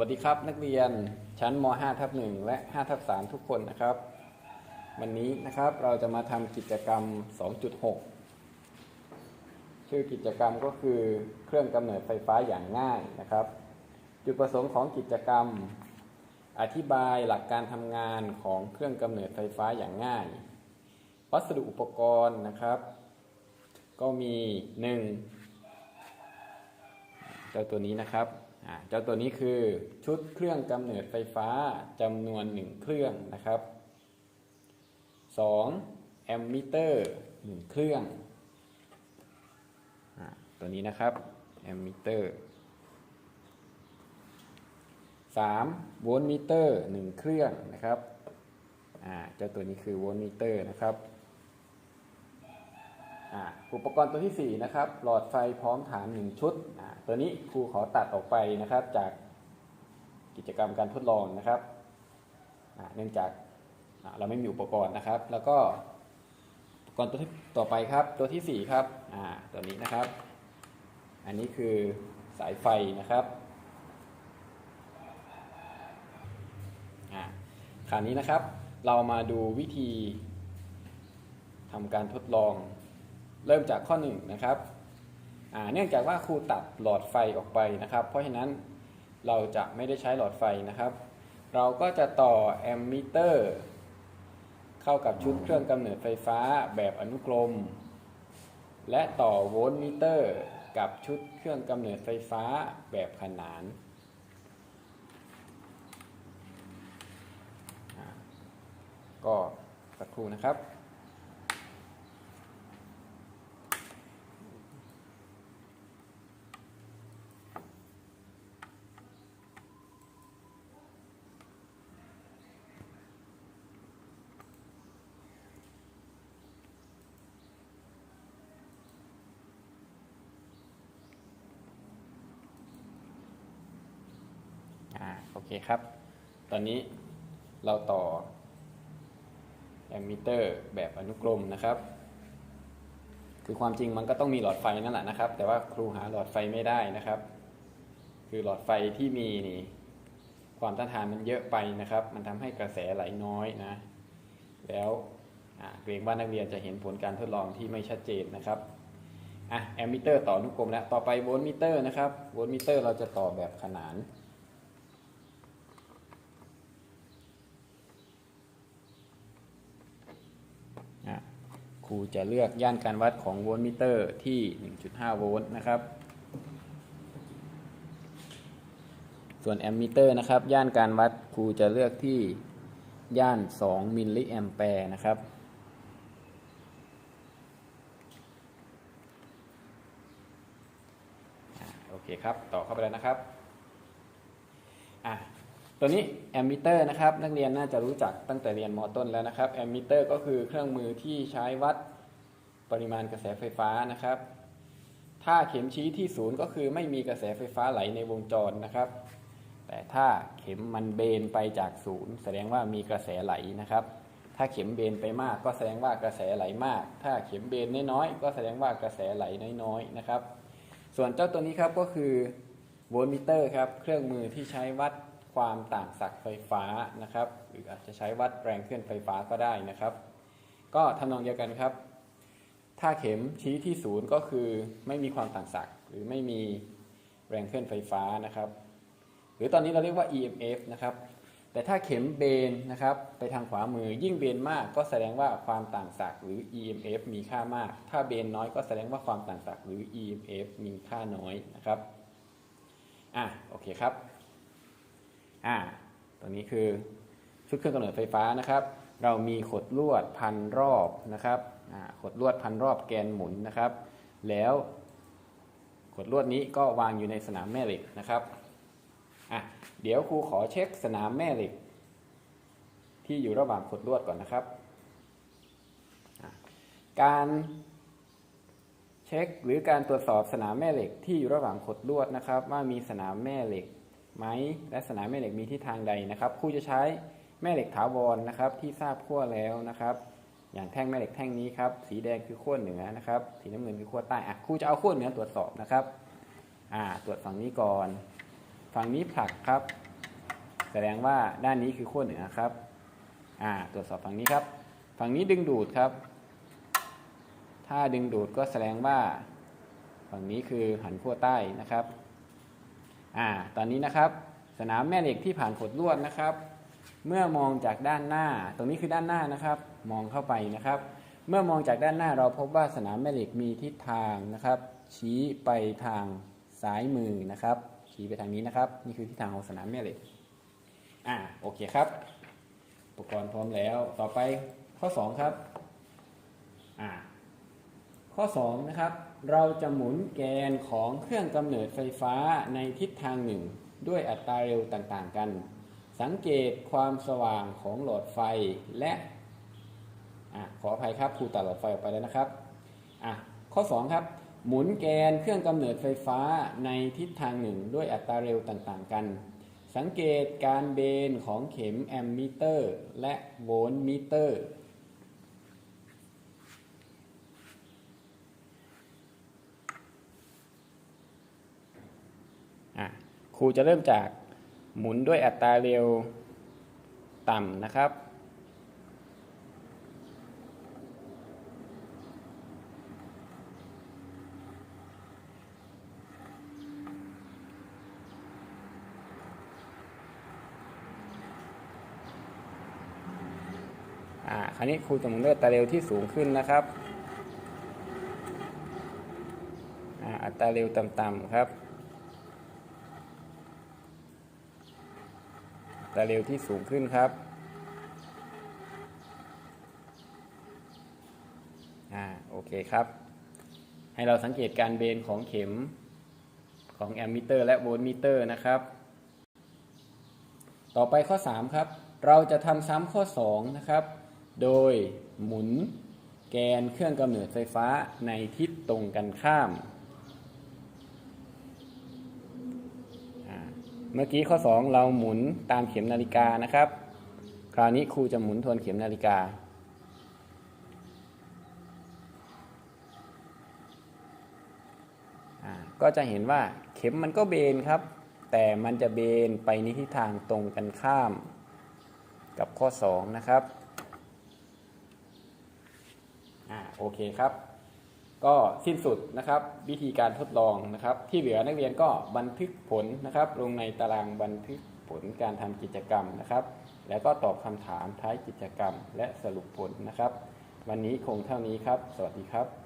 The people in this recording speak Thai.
วัสดีครับนักเรียนชั้นม 5 ทับ1และ5ทับ3ทุกคนนะครับ วันนี้นะครับเราจะมาทำกิจกรรม 2.6 ชื่อกิจกรรมก็คือเครื่องกำเนิดไฟฟ้าอย่างง่ายนะครับ จุดประสงค์ของกิจกรรม อธิบายหลักการทำงานของเครื่องกำเนิดไฟฟ้าอย่างง่าย วัสดุอุปกรณ์นะครับ ก็มี 1เจ้าตัวนี้นะครับ เจ้าตัวนี้คือชุดเครื่องกำเนิดไฟฟ้าจำนวน 1 เครื่องนะครับ 2. แอมมิเตอร์ 1 เครื่องอตัวนี้นะครับแอมมิเตอร์ 3. โวลต์มิเตอร์ 1 เครื่องนะครับเจ้าตัวนี้คือโวลต์มิเตอร์นะครับ อ่าอุปกรณ์ตัวที่ 4 นะครับ หลอดไฟพร้อมฐาน 1 ชุดอ่าตัวนี้ครูขอตัดออกไปนะครับจากกิจกรรมการทดลองนะครับอ่าเนื่องจากเราไม่มีอุปกรณ์นะครับ แล้วก็อุปกรณ์ตัวที่ต่อไปครับ ตัวทีสี่4 ครับอ่าตัวนี้นะครับ อันนี้คือสายไฟนะครับอะคราวนี้นะครับ เรามาดูวิธีทำการทดลอง เริ่มจากข้อ1นนะครับเนื่องจากว่าครูตัดหลอดไฟออกไปนะครับ เพราะฉะนั้นเราจะไม่ได้ใช้หลอดไฟนะครับ เราก็จะต่อแอมมิเตอร์เข้ากับชุดเครื่องกำเนิดไฟฟ้าแบบอนุกรม และต่อโวลต์มิเตอร์กับชุดเครื่องกำเนิดไฟฟ้าแบบขนานก็สักครู่นะครับ เคครับ ตอนนี้เราต่อแอมมิเตอร์แบบอนุกรมนะครับ คือความจริงมันก็ต้องมีหลอดไฟนั่นแหละนะครับ แต่ว่าครูหาหลอดไฟไม่ได้นะครับ คือหลอดไฟที่มีนี่ความต้านทานมันเยอะไปนะครับ มันทำให้กระแสไหลน้อยนะ แล้วเกรงว่านักเรียนจะเห็นผลการทดลองที่ไม่ชัดเจนนะครับอะแอมมิเตอร์ต่ออนุกรมแล้ว ต่อไปโวลต์มิเตอร์นะครับ โวลต์มิเตอร์เราจะต่อแบบขนาน อะ ครูจะเลือกย่านการวัดของโวลต์มิเตอร์ที่ 1.5 โวลต์นะครับ ส่วนแอมมิเตอร์นะครับ ย่านการวัดครูจะเลือกที่ย่าน 2 มิลลิแอมแปร์นะครับ โอเคครับ ต่อเข้าไปแล้วนะครับ อะ ตัวนี้แอมมิเตอร์นะครับนักเรียนน่าจะรู้จักตั้งแต่เรียนมต้นแล้วนะครับแอมมิเตอร์ก็คือเครื่องมือที่ใช้วัดปริมาณกระแสไฟฟ้านะครับ ถ้าเข็มชี้ที่ศูนย์ก็คือไม่มีกระแสไฟฟ้าไหลในวงจรนะครับ แต่ถ้าเข็มมันเบนไปจากศูนย์แสดงว่ามีกระแสไหลนะครับ ถ้าเข็มเบนไปมากก็แสดงว่ากระแสไหลมาก ถ้าเข็มเบนน้อยๆก็แสดงว่ากระแสไหลน้อยๆนะครับ ส่วนเจ้าตัวนี้ครับก็คือโวลต์มิเตอร์ครับเครื่องมือที่ใช้วัด ความต่างศักย์ไฟฟ้านะครับ หรืออาจจะใช้วัดแรงเคลื่อนไฟฟ้าก็ได้นะครับ ก็ทำนองเดียวกันครับ ถ้าเข็มชี้ที่ศูนย์ก็คือไม่มีความต่างศักย์หรือไม่มีแรงเคลื่อนไฟฟ้านะครับ หรือตอนนี้เราเรียกว่า EMF นะครับ แต่ถ้าเข็มเบนนะครับไปทางขวามือยิ่งเบนมากก็แสดงว่าความต่างศักย์หรือ EMF มีค่ามาก ถ้าเบนน้อยก็แสดงว่าความต่างศักย์หรือ EMF มีค่าน้อยนะครับ อะโอเคครับ อ่าตัวนี้คือชุดเครื่องกำเนิดไฟฟ้านะครับ เรามีขดลวดพันรอบนะครับอ่าขดลวดพันรอบแกนหมุนนะครับ แล้วขดลวดนี้ก็วางอยู่ในสนามแม่เหล็กนะครับอะเดี๋ยวครูขอเช็คสนามแม่เหล็ก ที่อยู่ระหว่างขดลวดก่อนนะครับ การเช็คหรือการตรวจสอบสนามแม่เหล็กที่อยู่ระหว่างขดลวดนะครับ ว่ามีสนามแม่เหล็ก ไหมและสนามแม่เหล็กมีทิศทางใดนะครับครูจะใช้แม่เหล็กถาวรนะครับ ที่ทราบขั้วแล้วนะครับ อย่างแท่งแม่เหล็กแท่งนี้ครับสีแดงคือขั้วเหนือนะครับ สีน้ำเงินคือขั้วใต้อะครูจะเอาขั้วเหนือตรวจสอบนะครับอ่าตรวจฝั่งนี้ก่อน ฝั่งนี้ผลักครับ แสดงว่าด้านนี้คือขั้วเหนือครับอ่าตรวจสอบฝั่งนี้ครับ ฝั่งนี้ดึงดูดครับ ถ้าดึงดูดก็แสดงว่า ฝั่งนี้คือหันขั้วใต้นะครับ อ่าตอนนี้นะครับสนามแม่เหล็กที่ผ่านขดลวดนะครับ เมื่อมองจากด้านหน้า ตรงนี้คือด้านหน้านะครับ มองเข้าไปนะครับ เมื่อมองจากด้านหน้าเราพบว่าสนามแม่เหล็กมีทิศทางนะครับ ชี้ไปทางซ้ายมือนะครับ ชี้ไปทางนี้นะครับ นี่คือทิศทางของสนามแม่เหล็กอ่าโอเคครับ อุปกรณ์พร้อมแล้ว ต่อไปข้อ 2 ครับอ่า ข้อ2นะครับเราจะหมุนแกนของเครื่องกำเนิดไฟฟ้าในทิศทางหนึ่ง ด้วยอัตราเร็วต่างๆกัน สังเกตความสว่างของหลอดไฟและอะขออภัยครับครูตัดหลอดไฟออกไปแล้วนะครับอะข้อ 2 ครับ หมุนแกนเครื่องกำเนิดไฟฟ้าในทิศทางหนึ่ง ด้วยอัตราเร็วต่างๆกัน สังเกตการเบนของเข็มแอมมิเตอร์ และโวลต์มิเตอร์ อะ ครูจะเริ่มจากหมุนด้วยอัตราเร็วต่ำนะครับ อ่า คราวนี้ครูจะหมุนด้วยอัตราเร็วที่สูงขึ้นนะครับ อ่า อัตราเร็วต่ำๆครับ ตราเร็วที่สูงขึ้นครับอ่าโอเคครับ ให้เราสังเกตการเบนของเข็มของแอมมิเตอร์และโวลต์มิเตอร์นะครับ ต่อไปข้อ 3 ครับ เราจะทำซ้ำข้อ 2 นะครับ โดยหมุนแกนเครื่องกำเนิดไฟฟ้าในทิศตรงกันข้ามอ่า เมื่อกี้ข้อ 2 เราหมุนตามเข็มนาฬิกานะครับ คราวนี้ครูจะหมุนทวนเข็มนาฬิกา ก็จะเห็นว่าเข็มมันก็เบนครับ แต่มันจะเบนไปในทิศทางตรงกันข้าม กับข้อ 2 นะครับ อ่า โอเคครับ ก็สิ้นสุดนะครับวิธีการทดลองนะครับ ที่เหลือนักเรียนก็บันทึกผลนะครับ ลงในตารางบันทึกผลการทำกิจกรรมนะครับ แล้วก็ตอบคำถามท้ายกิจกรรม และสรุปผลนะครับ วันนี้คงเท่านี้ครับ สวัสดีครับ